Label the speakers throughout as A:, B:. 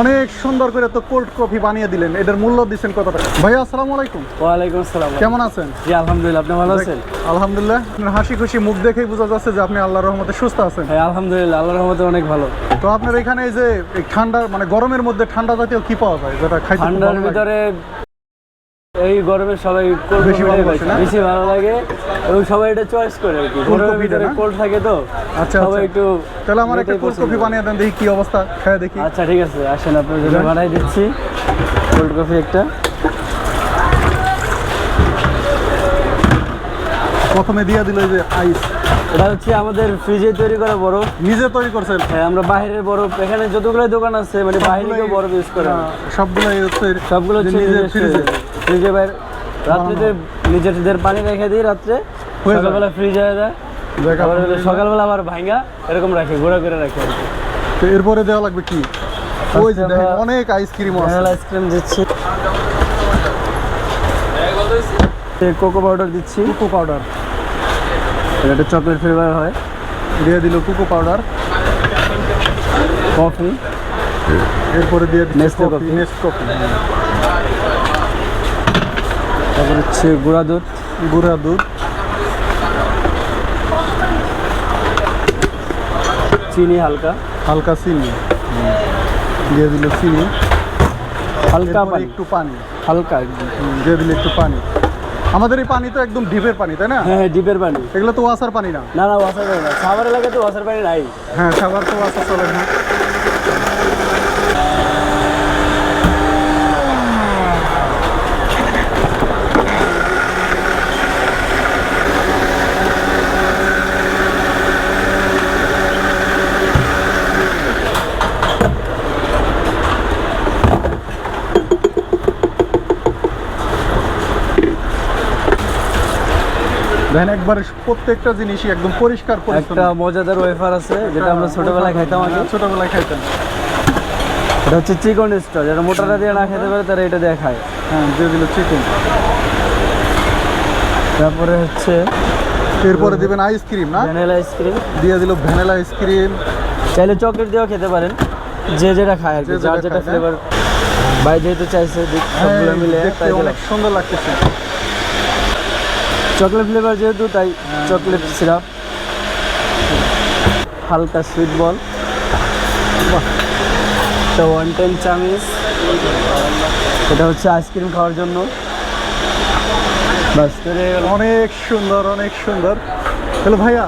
A: অনেক সুন্দর করে তো কোল্ড কফি বানিয়ে দিলেন। এটার মূল্য দিচ্ছেন কত টাকা? ভাই আসসালামু আলাইকুম।
B: ওয়ালাইকুম আসসালাম।
A: কেমন আছেন?
B: জি আলহামদুলিল্লাহ আপনি ভালো আছেন?
A: আলহামদুলিল্লাহ। আপনার হাসি খুশি মুখ দেখেই বোঝা যাচ্ছে যে আপনি আল্লাহর রহমতে সুস্থ আছেন।
B: হ্যাঁ আলহামদুলিল্লাহ আল্লাহর রহমতে অনেক ভালো।
A: তো আপনার এখানে এই যে ঠান্ডা মানে গরমের মধ্যে ঠান্ডা জাতীয় কি পাওয়া যায়? যেটা খাইতে
B: ঠান্ডার ভিতরে এই গরমে সবাই
A: বেশি ভালোবাসে না?
B: বেশি ভালো লাগে এবং সবাই এটা চয়েস করে আর কি। গরমের ভিতরে কোল্ড থাকে তো
A: আচ্ছা,
B: সবাই
A: আচ্ছা।
B: একটু
A: তাহলে আমার একটা কোল্ড কফি বানিয়ে দেন দেখি কি অবস্থা খেয়ে দেখি।
B: আচ্ছা ঠিক আছে আসেন আপনার জন্য বানাই দিচ্ছি। কোল্ড কফি একটা।
A: প্রথমে দিয়ে দিল যে আইস
B: এটা হচ্ছে আমাদের ফ্রিজে তৈরি করা বরফ।
A: নিজে তৈরি করছেন?
B: হ্যাঁ আমরা বাইরের বরফ এখানে যতগুলো দোকান আছে মানে বাইরে থেকেও বরফ ইউজ করে সবগুলো
A: যে
B: হচ্ছে
A: নিজের ফ্রিজে
B: ফ্রিজে বাইরে রাত্রিতে নিজেদের পানি রেখে দিই রাত্রে। সকালবেলা ফ্রিজ হয়ে যায়। আবার সকালবেলা আবার ভাঙ্গা এরকম রাখে গুঁড়া করে রাখে আর কি।
A: তো এরপরে দেওয়া লাগবে কি? ওই যে দেখেন অনেক আইসক্রিম আছে।
B: আইসক্রিম দিচ্ছি। কোকো পাউডার দিচ্ছি।
A: কোকো পাউডার
B: এটা চকলেট ফ্লেভার হয়।
A: দিয়ে দিল কোকো পাউডার
B: কফি
A: এরপরে দিয়ে
B: Nestle
A: কফি। নেক্সট কফি
B: তারপর হচ্ছে গুঁড়া দুধ।
A: গুঁড়া দুধ।
B: চিনি হালকা।
A: হালকা চিনি। দিয়ে দিল চিনি।
B: হালকা পানি।
A: একটু পানি।
B: হালকা
A: দিয়ে দিল একটু পানি। আমাদের এই পানি তো একদম ডিপের পানি তাই না?
B: হ্যাঁ হ্যাঁ ডিপের পানি।
A: এগুলো তো ওয়াসার পানি না।
B: না না ওয়াসার পানি না। খাবার এলাকায় তো ওয়াসার পানি নাই।
A: হ্যাঁ সাবার তো ওয়াসার চলে না। দেখেন একবার প্রত্যেকটা জিনিসই একদম পরিষ্কার
B: একটা মজাদার ওয়েফার আছে যেটা আমরা ছোটবেলায় খাইতাম আগে।
A: ছোটবেলায় খাইতাম।
B: এটা হচ্ছে চিকন স্টার যারা মোটাটা দিয়ে না খেতে পারে তারা এটা দিয়ে খায়।
A: হ্যাঁ দিয়ে দিল চিকেন
B: তারপরে হচ্ছে
A: এরপরে দিবেন আইসক্রিম না?
B: ভ্যানিলা আইসক্রিম
A: দিয়ে দিল ভ্যানিলা আইসক্রিম
B: চাইলে চকলেট দিয়েও খেতে পারেন যে যেটা খায় আর কি যার
A: যেটা
B: ফ্লেভার ভাই যেহেতু চাইছে সবগুলো মিলে
A: অনেক সুন্দর লাগতেছে।
B: চকলেট ফ্লেভার যেহেতু, তাই চকলেট সিরাপ হালকা সুইট বল তো ওয়ান টেন চামিচ। এটা হচ্ছে আইসক্রিম খাওয়ার জন্য। বাস,
A: অনেক সুন্দর অনেক সুন্দর। হ্যালো ভাইয়া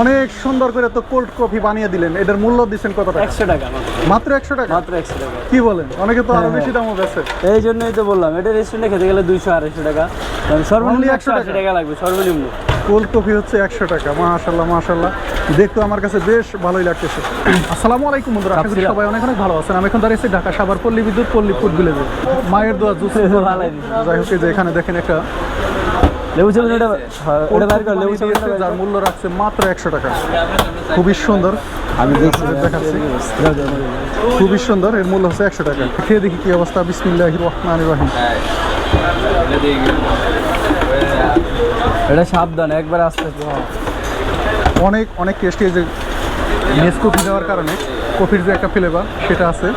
A: অনেক সুন্দর করে তো কোল্ড কফি বানিয়ে দিলেন। এটার মূল্য দিচ্ছেন কত টাকা?
B: একশো টাকা মাত্র।
A: একশো টাকা?
B: মাত্র একশো টাকা।
A: কি বলেন? অনেকে তো আরও
B: হ্যাঁ,
A: বেশি দামও বেছে।
B: এই জন্যই তো বললাম এটা রেস্টুরেন্টে খেতে গেলে দুইশো আড়াইশো টাকা। মানে সর্বনিম্ন একশো
A: 100
B: টাকা। লাগবে সর্বনিম্ন।
A: কোল্ড কফি হচ্ছে একশো টাকা মাশাল্লাহ মাশাল্লাহ দেখতে আমার কাছে বেশ ভালোই লাগতেছে। আসসালামু আলাইকুম বন্ধুরা আশা করি সবাই অনেক অনেক ভালো আছেন। আমি এখন দাঁড়িয়েছি ঢাকা সাভার পল্লী বিদ্যুৎ পল্লী ফুড ভিলেজে। মায়ের দোয়া জুস
B: ভালোই
A: যাই হোক যে এখানে দেখেন একটা
B: লেবু চালু এটা হ্যাঁ, এটা বাইর কর লেবু
A: বানিয়ে যার মূল্য রাখছে মাত্র একশো টাকা। খুবই সুন্দর।
B: আমি
A: দেখাচ্ছি খুবই সুন্দর এর মূল্য হচ্ছে একশো টাকা। খেয়ে দেখি কি অবস্থা। বিসমিল্লাহ রহমান রাহিম।
B: এটা সাবধান একবার আস্তে
A: অনেক অনেক টেস্টি যে নেস কফি দেওয়ার কারণে কফির যে একটা ফ্লেভার সেটা আছে।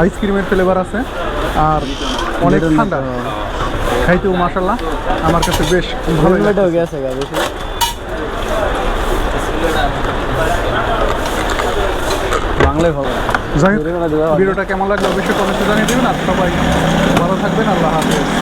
A: আইসক্রিমের ফ্লেভার আছে। আর অনেক ঠান্ডা। খাইতেও মাসাল্লাহ আমার কাছে বেশ ভালো
B: গেছে বাংলায় ভালো।
A: যাই হোক ভিডিওটা কেমন লাগল অবশ্যই কমেন্টে জানিয়ে দেবেন আর সবাই